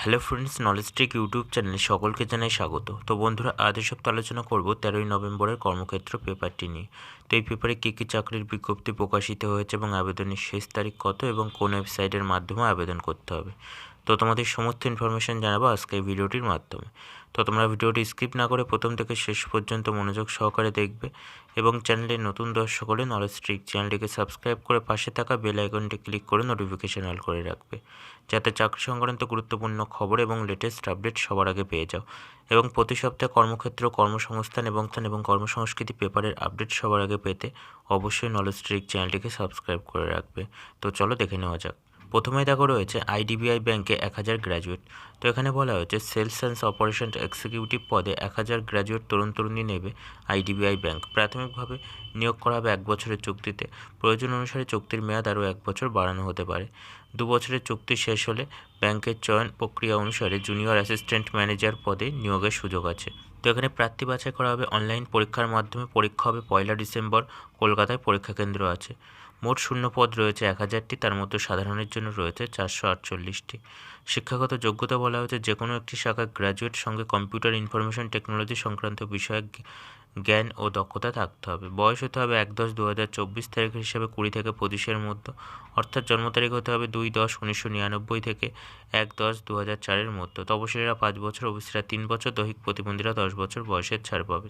Hello friends knowledge trick YouTube চ্যানেলে সকলকে জানাই স্বাগত। তো বন্ধুরা, আজ সপ্তাহে আলোচনা করব তেরোই নভেম্বরের কর্মক্ষেত্র পেপারটি নিয়ে। তো এই পেপারে কী কী চাকরির বিজ্ঞপ্তি প্রকাশিত হয়েছে এবং আবেদনের শেষ তারিখ কত এবং কোন ওয়েবসাইটের মাধ্যমে আবেদন করতে হবে? তো তোমাদের সমস্ত ইনফরমেশান জানাব আজকে এই ভিডিওটির মাধ্যমে। তো তোমরা ভিডিওটি স্কিপ না করে প্রথম থেকে শেষ পর্যন্ত মনোযোগ সহকারে দেখবে। এবং চ্যানেলের নতুন দর্শক হলে নলেজ ট্রিক চ্যানেলটিকে সাবস্ক্রাইব করে পাশে থাকা বেল আইকনটি ক্লিক করে নোটিফিকেশন অল করে রাখবে। যাতে চাকরি সংক্রান্ত গুরুত্বপূর্ণ খবর এবং লেটেস্ট আপডেট সবার আগে পেয়ে যাও। এবং প্রতি সপ্তাহে কর্মক্ষেত্র, কর্মসংস্থান এবং স্থান এবং কর্মসংস্কৃতি পেপারের আপডেট সবার আগে পেতে অবশ্যই নলেজ ট্রিক চ্যানেলটিকে সাবস্ক্রাইব করে রাখবে। তো চলো দেখে নেওয়া যাক। প্রথমে দেখো রয়েছে আইডিবিআই ব্যাংকে এক হাজার গ্র্যাজুয়েট তো এখানে বলা হয়েছে সেলস অ্যান্ড অপারেশন এক্সিকিউটিভ পদে এক হাজার গ্র্যাজুয়েট তরুণ তরুণী নেবে আইডিবিআই ব্যাংক। প্রাথমিকভাবে নিয়োগ করা হবে এক বছরের চুক্তিতে। প্রয়োজন অনুসারে চুক্তির মেয়াদ আরও এক বছর বাড়ানো হতে পারে। দু বছরের চুক্তি শেষ হলে ব্যাংকের চয়ন প্রক্রিয়া অনুসারে জুনিয়র অ্যাসিস্ট্যান্ট ম্যানেজার পদে নিয়োগের সুযোগ আছে। তো এখানে প্রার্থী বাছাই করা হবে অনলাইন পরীক্ষার মাধ্যমে। পরীক্ষা হবে পয়লা ডিসেম্বর। কলকাতায় পরীক্ষা কেন্দ্র আছে। মোট শূন্য পদ রয়েছে এক হাজারটি। তার মধ্যে সাধারণের জন্য রয়েছে চারশো আটচল্লিশটি। শিক্ষাগত যোগ্যতা বলা হয়েছে যে কোনো একটি শাখা গ্র্যাজুয়েট সঙ্গে কম্পিউটার ইনফরমেশন টেকনোলজি সংক্রান্ত বিষয়ে জ্ঞান ও দক্ষতা থাকতে হবে। বয়স হতে হবে এক দশ দু হাজার চব্বিশ তারিখ হিসাবে কুড়ি থেকে পঁচিশের মধ্যে। অর্থাৎ জন্ম তারিখ হতে হবে দুই দশ উনিশশো নিরানব্বই থেকে এক দশ দু হাজার চারের মধ্যে। তপশিলীরা পাঁচ বছর অফিসিরা তিন বছর, দৈহিক প্রতিবন্ধীরা দশ বছর বয়সের ছাড় পাবে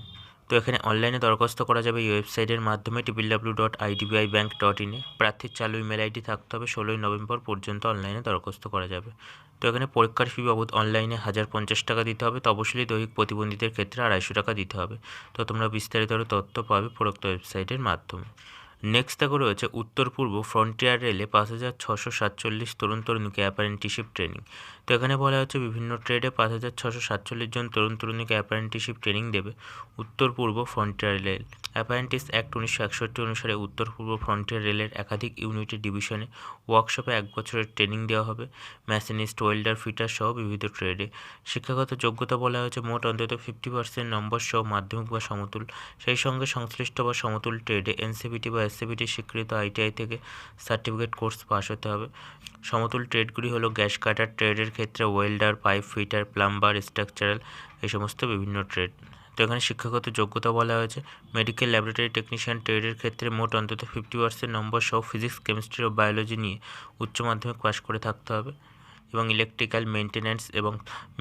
তো এখানে অনলাইনে দরখাস্ত করা যাবে এই ওয়েবসাইটের মাধ্যমে triple W dot IDBI bank dot ইনে প্রার্থীর চালু ইমেল আইডি থাকতে হবে ষোলোই নভেম্বর পর্যন্ত অনলাইনে দরখাস্ত করা যাবে। তো এখানে পরীক্ষার ফি বাবদ অনলাইনে হাজার পঞ্চাশ টাকা দিতে হবে। তপশিলি দৈহিক প্রতিবন্ধীদের ক্ষেত্রে আড়াইশো টাকা দিতে হবে। তো তোমরা বিস্তারিত তথ্য পাবে প্রোক্ত ওয়েবসাইটের মাধ্যমে। নেক্সট দেখো রয়েছে উত্তর পূর্ব ফ্রন্টিয়ার রেলে পাঁচ হাজার ছশো সাতচল্লিশ তরুণ তরুণীকে অ্যাপারেন্টিশিপ ট্রেনিং তো এখানে বলা হচ্ছে বিভিন্ন ট্রেডে পাঁচ হাজার ছশো সাতচল্লিশ জন তরুণ তরুণীকে অ্যাপারেন্টিশিপ ট্রেনিং দেবে। উত্তর পূর্ব ফ্রন্টিয়ার রেল অ্যাপারেন্টিস অ্যাক্ট উনিশশো একষট্টি অনুসারে উত্তর পূর্ব ফ্রন্টিয়ার রেলের একাধিক ইউনিটের ডিভিশনে ওয়ার্কশপে এক বছরের ট্রেনিং দেওয়া হবে। মেশিনিস্ট ওয়েল্ডার ফিটার সহ বিবিধ ট্রেডে শিক্ষাগত যোগ্যতা বলা হয়েছে মোট অন্তত ফিফটি পার্সেন্ট নম্বর সহ মাধ্যমিক বা সমতুল। সেই সঙ্গে সংশ্লিষ্ট বা সমতুল ট্রেডে এনসিবিটি বা এসসিবিটি স্বীকৃত আইটিআই থেকে সার্টিফিকেট কোর্স পাস হতে হবে। সমতুল ট্রেডগুলি হলো গ্যাস কাটার ট্রেডের ক্ষেত্রে welder, pipe fitter, plumber, structural এই সমস্ত বিভিন্ন ট্রেড। তো এখানে শিক্ষাগত যোগ্যতা বলা হয়েছে। মেডিকেল ল্যাবরেটরি টেকনিশিয়ান ট্রেডের ক্ষেত্রে মোট অন্তত ফিফটি পার্সেন্ট নম্বর সহ ফিজিক্স, কেমিস্ট্রি ও বায়োলজি নিয়ে উচ্চ মাধ্যমিক পাশ করে থাকতে হবে এবং ইলেকট্রিক্যাল মেনটেন্যান্স এবং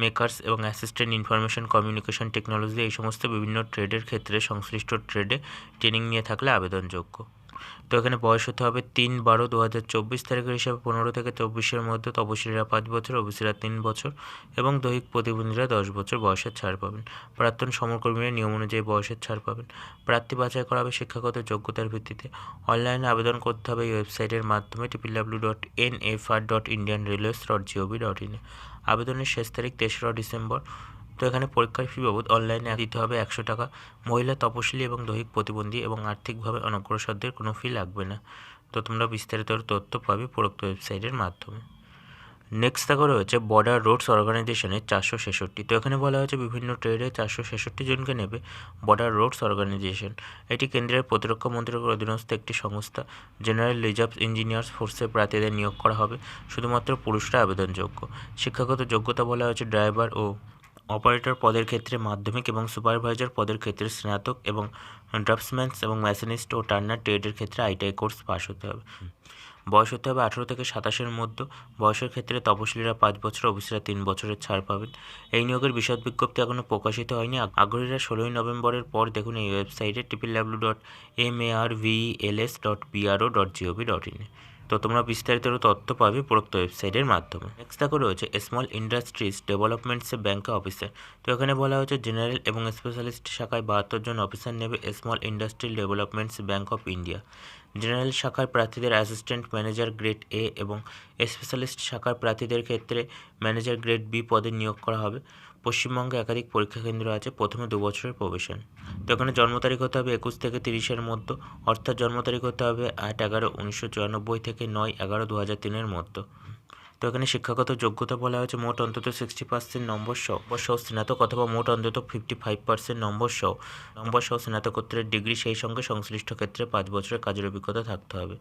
মেকার্স এবং অ্যাসিস্ট্যান্ট ইনফরমেশন কমিউনিকেশন টেকনোলজি এই সমস্ত বিভিন্ন ট্রেডের ক্ষেত্রে সংশ্লিষ্ট ট্রেডে ট্রেনিং নিয়ে থাকলে আবেদনযোগ্য। তো এখানে বয়স হতে হবে তিন বারো দু হাজার চব্বিশ তারিখের হিসাবে পনেরো থেকে চব্বিশের মধ্যে তপশিলীরা পাঁচ বছর, ওবিসিরা তিন বছর এবং দৈহিক প্রতিবন্ধীরা দশ বছর বয়সের ছাড় পাবেন। প্রাক্তন সমকর্মীরা নিয়ম অনুযায়ী বয়সের ছাড় পাবেন। প্রার্থী বাছাই করা হবে শিক্ষাগত যোগ্যতার ভিত্তিতে। অনলাইনে আবেদন করতে হবে এই ওয়েবসাইটের মাধ্যমে triple W dot N F R dot Indian railways dot gov dot ইনে আবেদনের শেষ তারিখ তেসরা ডিসেম্বর। তো এখানে পরীক্ষার ফি বাবদ অনলাইনে দিতে হবে একশো টাকা। মহিলা তপশিলি এবং দৈহিক প্রতিবন্ধী এবং আর্থিকভাবে অনগ্রসরদের কোনো ফি লাগবে না। তো তোমরা বিস্তারিত তথ্য পাবে প্রোক্ত ওয়েবসাইটের মাধ্যমে। নেক্সট দেখা রয়েছে বর্ডার রোডস অর্গানাইজেশনের চারশো ছেষট্টি। তো এখানে বলা হয়েছে বিভিন্ন ট্রেডে চারশো ছেষট্টি জনকে নেবে বর্ডার রোডস অর্গানাইজেশন এটি কেন্দ্রের প্রতিরক্ষা মন্ত্রকের অধীনস্থ একটি সংস্থা। জেনারেল রিজার্ভ ইঞ্জিনিয়ার্স ফোর্সের প্রার্থীদের নিয়োগ করা হবে। শুধুমাত্র পুরুষরা আবেদনযোগ্য। শিক্ষাগত যোগ্যতা বলা হয়েছে ড্রাইভার ও অপারেটর পদের ক্ষেত্রে মাধ্যমিক এবং সুপারভাইজার পদের ক্ষেত্রে স্নাতক এবং ড্রাফটসম্যানস এবং মেশিনিস্ট ও টার্নার ট্রেডের ক্ষেত্রে আইটিআই কোর্স পাস হতে হবে। বয়স হতে হবে আঠেরো থেকে সাতাশের মধ্যে। বয়সের ক্ষেত্রে তপশিলীরা পাঁচ বছর অফিসরা তিন বছরের ছাড় পাবেন। এই নিয়োগের বিশদ বিজ্ঞপ্তি এখনও প্রকাশিত হয়নি। আগ্রহীরা ষোলোই নভেম্বরের পর দেখুন এই ওয়েবসাইটে triple W dot M A R VLS dot PRO dot gov dot ইনে তো তোমরা বিস্তারিত তথ্য পাবে প্রোক্ত ওয়েবসাইটের মাধ্যমে। নেক্সট দেখো রয়েছে স্মল ইন্ডাস্ট্রিজ ডেভেলপমেন্টস ব্যাংকে অফিসার তো এখানে বলা হয়েছে জেনারেল এবং স্পেশালিস্ট শাখায় বাহাত্তর জন অফিসার নেবে small industrial developments bank of India general শাখার প্রার্থীদের অ্যাসিস্ট্যান্ট ম্যানেজার গ্রেড এ এবং স্পেশালিস্ট শাখার প্রার্থীদের ক্ষেত্রে ম্যানেজার গ্রেড বি পদে নিয়োগ করা হবে। পশ্চিমবঙ্গে একাধিক পরীক্ষা কেন্দ্র আছে, প্রথমে দু বছরের প্রবেশন। তো এখানে জন্ম তারিখ হতে হবে একুশ থেকে তিরিশের মধ্যে, অর্থাৎ জন্ম তারিখ হতে হবে আট এগারো উনিশশো চুরানব্বই থেকে নয় এগারো দু হাজার তিনের মধ্যে। তো এখানে শিক্ষাগত যোগ্যতা বলা হয়েছে, মোট অন্তত সিক্সটি পার্সেন্ট নম্বর সহ সহ স্নাতক অথবা মোট অন্তত ফিফটি ফাইভ পার্সেন্ট নম্বর সহ নম্বর সহ স্নাতকোত্তরের ডিগ্রি সেই সঙ্গে সংশ্লিষ্ট ক্ষেত্রে পাঁচ বছরের কাজের অভিজ্ঞতা থাকতে হবে।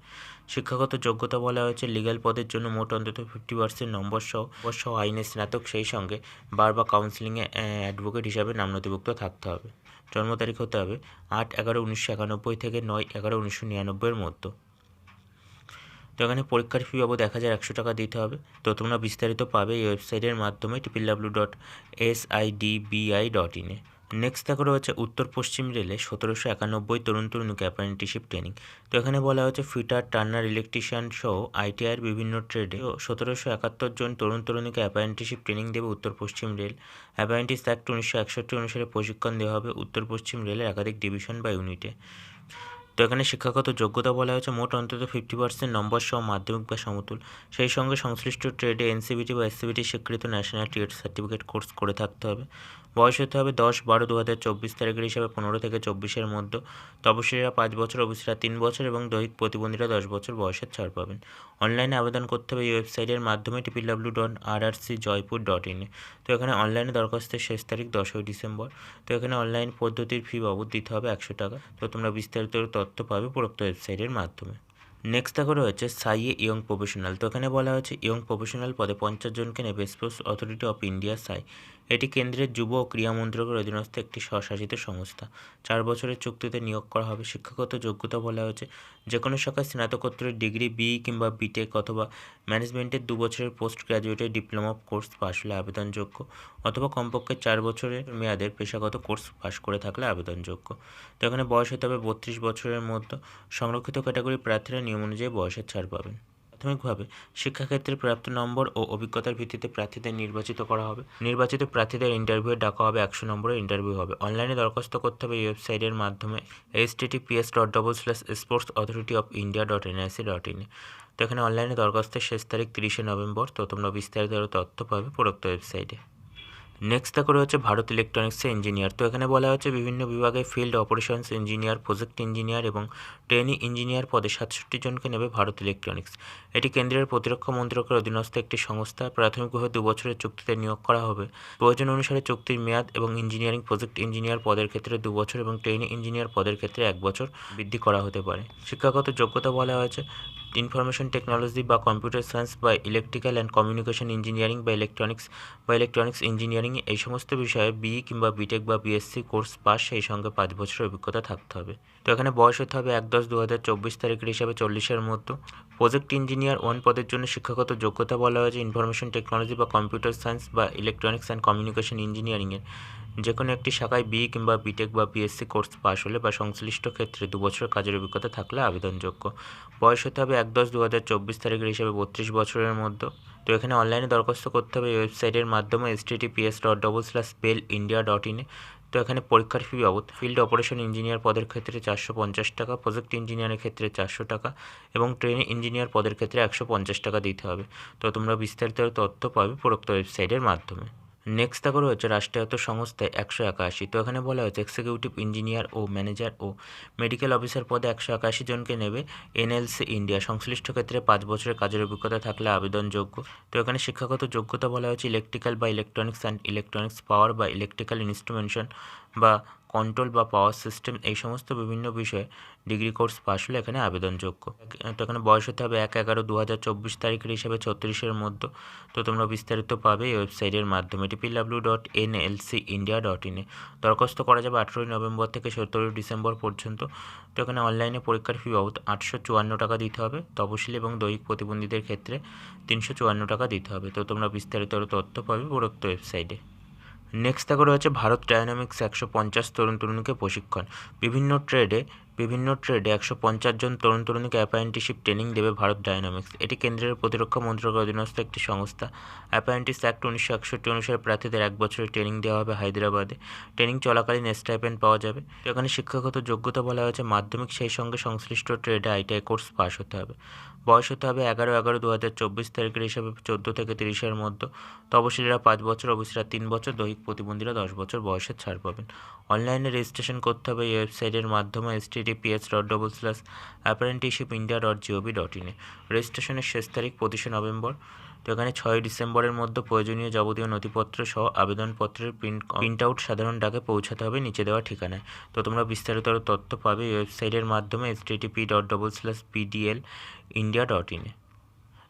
শিক্ষাগত যোগ্যতা বলা হয়েছে লিগ্যাল পদের জন্য মোট অন্তত ফিফটি পার্সেন্ট নম্বর সহ নম্বর সহ আইনের স্নাতক সেই সঙ্গে বার বা কাউন্সিলিংয়ে অ্যাডভোকেট হিসাবে নাম নথিভুক্ত থাকতে হবে। জন্ম তারিখ হতে হবে আট এগারো উনিশশো একানব্বই থেকে নয় এগারো উনিশশো নিরানব্বইয়ের মধ্যে। তো এখানে পরীক্ষার ফি বাবদ এক হাজার একশো টাকা দিতে হবে। তো তোমরা বিস্তারিত পাবে এই ওয়েবসাইটের মাধ্যমে triple W dot S I D BI dot ইনে নেক্সট দেখো রয়েছে উত্তর পশ্চিম রেলে সতেরোশো একানব্বই তরুণ তরুণীকে অ্যাপ্রেন্টিসশিপ ট্রেনিং তো এখানে বলা হচ্ছে ফিটার, টার্নার ইলেকট্রিশিয়ান সহ আইটিআইয়ের বিভিন্ন ট্রেডে সতেরোশো একাত্তর জন তরুণ তরুণীকে অ্যাপ্রেন্টিসশিপ ট্রেনিং দেবে উত্তর পশ্চিম রেল। অ্যাপ্রেন্টিস অ্যাক্ট উনিশশো একষট্টি অনুসারে প্রশিক্ষণ দেওয়া হবে উত্তর পশ্চিম রেলের একাধিক ডিভিশন বা ইউনিটে তো এখানে শিক্ষাগত যোগ্যতা বলা হয়েছে, মোট অন্তত ফিফটি পার্সেন্ট নম্বর সহ মাধ্যমিক বা সমতুল সেই সঙ্গে সংশ্লিষ্ট ট্রেডে এনসিবিটি বা এসসিবিটি স্বীকৃত ন্যাশনাল ট্রেড সার্টিফিকেট কোর্স করে থাকতে হবে। বয়স হতে হবে দশ বারো দু হাজার চব্বিশ তারিখের হিসাবে পনেরো থেকে চব্বিশের মধ্যে। তপশিলীরা পাঁচ বছর, ওবিসিরা তিন বছর এবং দৈহিক প্রতিবন্ধীরা দশ বছর বয়সের ছাড় পাবেন। অনলাইনে আবেদন করতে হবে এই ওয়েবসাইটের মাধ্যমে triple W dot R R C Jaipur dot ইনে তো এখানে অনলাইনে দরখাস্তের শেষ তারিখ দশই ডিসেম্বর। তো এখানে অনলাইন পদ্ধতির ফি বাবদ দিতে হবে একশো টাকা। তো তোমরা বিস্তারিত তথ্য পাবে উপরোক্ত ওয়েবসাইটের মাধ্যমে। নেক্সট দেখো রয়েছে সাইয়ে ইয়ং প্রফেশনাল। তো এখানে বলা হয়েছে, ইয়ং প্রফেশনাল পদে পঞ্চাশ জনকে নেবে। স্পোর্টস অথরিটি অফ ইন্ডিয়া সাই। এটি কেন্দ্রের যুব ও ক্রীড়া মন্ত্রকের অধীনস্থ একটি স্বশাসিত সংস্থা। চার বছরের চুক্তিতে নিয়োগ করা হবে। শিক্ষাগত যোগ্যতা বলা হয়েছে যে কোনো শাখায় স্নাতকোত্তরের ডিগ্রি, বি কিংবা বিটেক অথবা ম্যানেজমেন্টের দু বছরের পোস্ট গ্র্যাজুয়েটের ডিপ্লোমা কোর্স পাশ হলে আবেদনযোগ্য, অথবা কমপক্ষে চার বছরের মেয়াদের পেশাগত কোর্স পাশ করে থাকলে আবেদনযোগ্য। তো এখানে বয়স হতে হবে বত্রিশ বছরের মধ্যে সংরক্ষিত ক্যাটাগরি প্রার্থীরা নিয়ম অনুযায়ী বয়সের ছাড় পাবেন। প্রাথমিকভাবে শিক্ষাক্ষেত্রে প্রাপ্ত নম্বর ও অভিজ্ঞতার ভিত্তিতে প্রার্থীদের নির্বাচিত করা হবে। নির্বাচিত প্রার্থীদের ইন্টারভিউ ডাকা হবে, একশো নম্বরের ইন্টারভিউ হবে। অনলাইনে দরখাস্ত করতে হবে এই ওয়েবসাইটের মাধ্যমে https dot double slash sports authority of India dot NIC dot in তো এখানে অনলাইনে দরখাস্তের শেষ তারিখ তিরিশে নভেম্বর। তো তোমরা বিস্তারিত আরও তথ্য পাবে প্রদত্ত ওয়েবসাইটে। নেক্সট দেখো রয়েছে ভারত ইলেকট্রনিক্সের ইঞ্জিনিয়ার তো এখানে বলা হচ্ছে বিভিন্ন বিভাগে field operations engineer project engineer এবং ট্রেনি ইঞ্জিনিয়ার পদে সাতষট্টি জনকে নেবে ভারত ইলেকট্রনিক্স এটি কেন্দ্রের প্রতিরক্ষা মন্ত্রকের অধীনস্থ একটি সংস্থা। প্রাথমিকভাবে দু বছরের চুক্তিতে নিয়োগ করা হবে। প্রয়োজন অনুসারে চুক্তির মেয়াদ এবং ইঞ্জিনিয়ারিং প্রজেক্ট ইঞ্জিনিয়ার পদের ক্ষেত্রে দু বছর এবং ট্রেনি ইঞ্জিনিয়ার পদের ক্ষেত্রে এক বছর বৃদ্ধি করা হতে পারে। শিক্ষাগত যোগ্যতা বলা হয়েছে ইনফরমেশন টেকনোলজি বা কম্পিউটার সায়েন্স বা ইলেকট্রিক্যাল অ্যান্ড কমিউনিকেশন ইঞ্জিনিয়ারিং বা ইলেকট্রনিক্স বা ইলেকট্রনিক্স ইঞ্জিনিয়ারিং এই সমস্ত বিষয়ে বিই কিংবা বিটেক বা বিএসসি কোর্স পাস সেই সঙ্গে পাঁচ বছরের অভিজ্ঞতা থাকতে হবে। তো এখানে বয়স হতে হবে এক দশ দু হাজার চব্বিশ তারিখের হিসাবে চল্লিশের মতো। প্রজেক্ট ইঞ্জিনিয়ার ওয়ান পদের জন্য শিক্ষাগত যোগ্যতা বলা হয়েছে ইনফরমেশন টেকনোলজি বা কম্পিউটার সায়েন্স বা ইলেকট্রনিক্স অ্যান্ড কমিউনিকেশন ইঞ্জিনিয়ারিংয়ের যে কোনো একটি শাখায় বি কিংবা বিটেক বা বিএসসি কোর্স পাশ হলে বা সংশ্লিষ্ট ক্ষেত্রে দু বছরের কাজের অভিজ্ঞতা থাকলে আবেদনযোগ্য। বয়স হতে হবে এক দশ দু হাজার চব্বিশ তারিখের হিসাবে বত্রিশ বছরের মধ্যে। তো এখানে অনলাইনে দরখাস্ত করতে হবে। ওয়েবসাইটের মাধ্যমে https dot double slash spell India dot ইনে তো এখানে পরীক্ষার ফি বাবদ ফিল্ড অপারেশন ইঞ্জিনিয়ার পদের ক্ষেত্রে চারশো পঞ্চাশ টাকা প্রজেক্ট ইঞ্জিনিয়ারের ক্ষেত্রে চারশো টাকা এবং ট্রেন ইঞ্জিনিয়ার পদের ক্ষেত্রে একশো পঞ্চাশ টাকা দিতে হবে। তো তোমরা বিস্তারিত তথ্য পাবে প্রোক্ত ওয়েবসাইটের মাধ্যমে। নেক্সট দেখো রয়েছে রাষ্ট্রায়ত্ত সংস্থায় একশো একাশি। তো এখানে বলা হয়েছে এক্সিকিউটিভ ইঞ্জিনিয়ার ও ম্যানেজার ও মেডিকেল অফিসার পদে একশো একাশি জনকে নেবে এনএলসি ইন্ডিয়া সংশ্লিষ্ট ক্ষেত্রে পাঁচ বছরের কাজের অভিজ্ঞতা থাকলে আবেদনযোগ্য। তো এখানে শিক্ষাগত যোগ্যতা বলা হয়েছে ইলেকট্রিক্যাল বা ইলেকট্রনিক্স অ্যান্ড ইলেকট্রনিক্স পাওয়ার বা ইলেকট্রিক্যাল ইনস্ট্রুমেন্টেশন বা কন্ট্রোল বা পাওয়ার সিস্টেম এই সমস্ত বিভিন্ন বিষয়ে ডিগ্রি কোর্স পাশ হলে এখানে আবেদনযোগ্য। তো এখানে বয়স হতে হবে এক এগারো দু হাজার চব্বিশ তারিখের হিসাবে ছত্রিশের মধ্যে। তো তোমরা বিস্তারিত পাবে এই ওয়েবসাইটের মাধ্যমে triple W dot N L C India dot ইনে দরখাস্ত করা যাবে আঠেরোই নভেম্বর থেকে সতেরোই ডিসেম্বর পর্যন্ত। তো এখানে অনলাইনে পরীক্ষার ফি বাবদ আটশো চুয়ান্ন টাকা দিতে হবে। তপশিলি এবং দৈহিক প্রতিবন্ধীদের ক্ষেত্রে তিনশো চুয়ান্ন টাকা দিতে হবে। তো তোমরা বিস্তারিত তথ্য পাবে উপরোক্ত ওয়েবসাইটে নেক্সট দেখো রয়েছে ভারত ডায়নামিক্স একশো পঞ্চাশ তরুণ তরুণীকে প্রশিক্ষণ। বিভিন্ন ট্রেডে বিভিন্ন ট্রেডে একশো পঞ্চাশ জন তরুণ তরুণীকে অ্যাপ্রেন্টিসশিপ ট্রেনিং দেবে ভারত ডায়নামিক্স এটি কেন্দ্রের প্রতিরক্ষা মন্ত্রকের অধীনস্থ একটি সংস্থা। অ্যাপ্রেন্টিস অ্যাক্ট উনিশশো একষট্টি অনুসারে প্রার্থীদের এক বছরের ট্রেনিং দেওয়া হবে হায়দ্রাবাদে। ট্রেনিং চলাকালীন স্টাইপেন্ড পাওয়া যাবে। এখানে শিক্ষাগত যোগ্যতা বলা হয়েছে। মাধ্যমিক সেই সঙ্গে সংশ্লিষ্ট ট্রেডে আইটিআই কোর্স পাস হতে হবে। বয়স হতে হবে এগারো এগারো দু হাজার চব্বিশ তারিখের হিসাবে চোদ্দ থেকে তিরিশের মধ্যে। তপশিলীরা পাঁচ বছর অফিসরা তিন বছর, দৈহিক প্রতিবন্ধীরা দশ বছর বয়সের ছাড় পাবেন। অনলাইনে রেজিস্ট্রেশন করতে হবে এই ওয়েবসাইটের মাধ্যমে https dot double slash apprenticeship India dot gov dot ইনে রেজিস্ট্রেশনের শেষ তারিখ পঁচিশে নভেম্বর। তো এখানে ছয় ডিসেম্বরের মধ্যে প্রয়োজনীয় যাবতীয় নথিপত্র সহ আবেদনপত্রের প্রিন্ট প্রিন্ট আউট সাধারণ ডাকে পৌঁছাতে হবে নিচে দেওয়া ঠিকানায়। তো তোমরা বিস্তারিত তথ্য পাবে ওয়েবসাইটের মাধ্যমে S dot double slash PDL India dot ইনে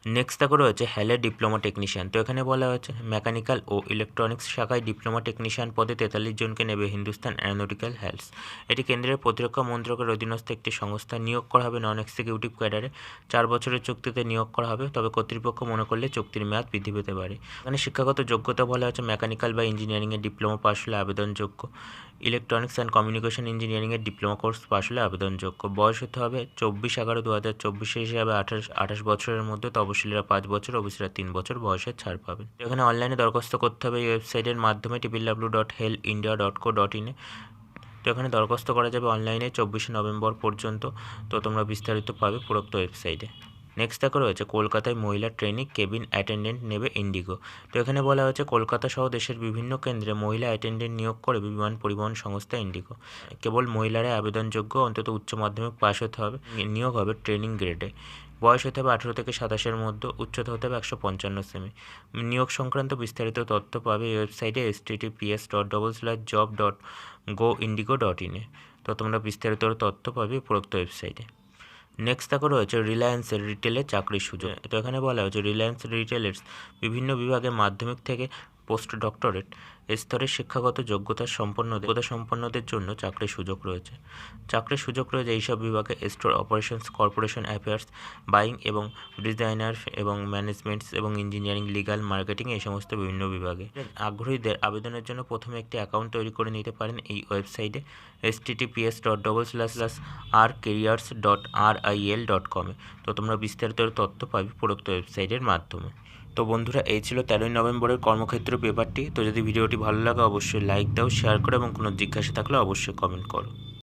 নেক্সট দেখো রয়েছে হ্যালে ডিপ্লোমা টেকনিশিয়ান তো এখানে বলা হয়েছে মেকানিক্যাল ও ইলেকট্রনিক্স শাখায় ডিপ্লোমা টেকনিশিয়ান পদে তেতাল্লিশ জনকে নেবে হিন্দুস্তান অ্যারোনটিক্যাল হেলস এটি কেন্দ্রের প্রতিরক্ষা মন্ত্রকের অধীনস্থ একটি সংস্থা। নিয়োগ করা হবে নন এক্সিকিউটিভ ক্যাডারে চার বছরের চুক্তিতে নিয়োগ করা হবে, তবে কর্তৃপক্ষ মনে করলে চুক্তির মেয়াদ বৃদ্ধি পেতে পারে। এখানে শিক্ষাগত যোগ্যতা বলা হচ্ছে মেকানিক্যাল বা ইঞ্জিনিয়ারিংয়ের ডিপ্লোমা পাশ হলে আবেদনযোগ্য। ইলেকট্রনিক্স অ্যান্ড কমিউনিকেশন ইঞ্জিনিয়ারিংয়ের ডিপ্লোমা কোর্স পাশ হলে আবেদনযোগ্য। বয়স হতে হবে চব্বিশ এগারো দু হাজার চব্বিশে হিসাবে আঠাশ আঠাশ বছরের মধ্যে তপশিলীরা পাঁচ বছর ওবিসিরা তিন বছর বয়সের ছাড় পাবেন। এখানে অনলাইনে দরখাস্ত করতে হবে, এই ওয়েবসাইটের মাধ্যমে triple dot HAL India dot co dot ইনে তো এখানে দরখাস্ত করা যাবে অনলাইনে চব্বিশে নভেম্বর পর্যন্ত। তো তোমরা বিস্তারিত পাবে পুরোক্ত ওয়েবসাইটে নেক্সট দেখো রয়েছে, কলকাতায় মহিলা ট্রেনিং কেবিন অ্যাটেন্ডেন্ট নেবে ইন্ডিগো তো এখানে বলা হয়েছে, কলকাতা সহ দেশের বিভিন্ন কেন্দ্রে মহিলা অ্যাটেন্ডেন্ট নিয়োগ করে বিমান পরিবহন সংস্থা ইন্ডিগো কেবল মহিলারা আবেদনযোগ্য, অন্তত উচ্চ মাধ্যমিক পাশ হতে হবে। নিয়োগ হবে ট্রেনিং গ্রেডে বয়স হতে হবে আঠেরো থেকে সাতাশের মধ্যে, উচ্চতা হতে হবে একশো পঞ্চান্ন সেমি। নিয়োগ সংক্রান্ত বিস্তারিত তথ্য পাবে এই ওয়েবসাইটে https dot double slash job dot go IndiGo dot ইনে তো তোমরা বিস্তারিত তথ্য পাবে উপরোক্ত ওয়েবসাইটে নেক্সট দেখো রয়েছে রিলায়েন্সের রিটেলের চাকরির সুযোগ। তো এখানে বলা হয়েছে রিলায়েন্স রিটেলের বিভিন্ন বিভাগে মাধ্যমিক থেকে পোস্ট ডক্টরেট স্তরের শিক্ষাগত যোগ্যতা সম্পন্ন যোগ্যতা সম্পন্নদের জন্য চাকরির সুযোগ রয়েছে। চাকরির সুযোগ রয়েছে এইসব বিভাগে store operations, corporation affairs, buying এবং ডিজাইনার এবং ম্যানেজমেন্টস এবং ইঞ্জিনিয়ারিং, লিগাল মার্কেটিং এই সমস্ত বিভিন্ন বিভাগে। আগ্রহীদের আবেদনের জন্য প্রথমে একটি অ্যাকাউন্ট তৈরি করে নিতে পারেন এই ওয়েবসাইটে https dot double slash slash R careers dot R I L dot কমে তো তোমরা বিস্তারিত তথ্য পাবে উপরোক্ত ওয়েবসাইটের মাধ্যমে। তো বন্ধুরা, এই ছিল তেরোই নভেম্বরের কর্মক্ষেত্র পেপারটি। তো যদি ভিডিওটি ভালো লাগে, অবশ্যই লাইক দাও শেয়ার করো এবং কোনো জিজ্ঞাসা থাকলে অবশ্যই কমেন্ট করো।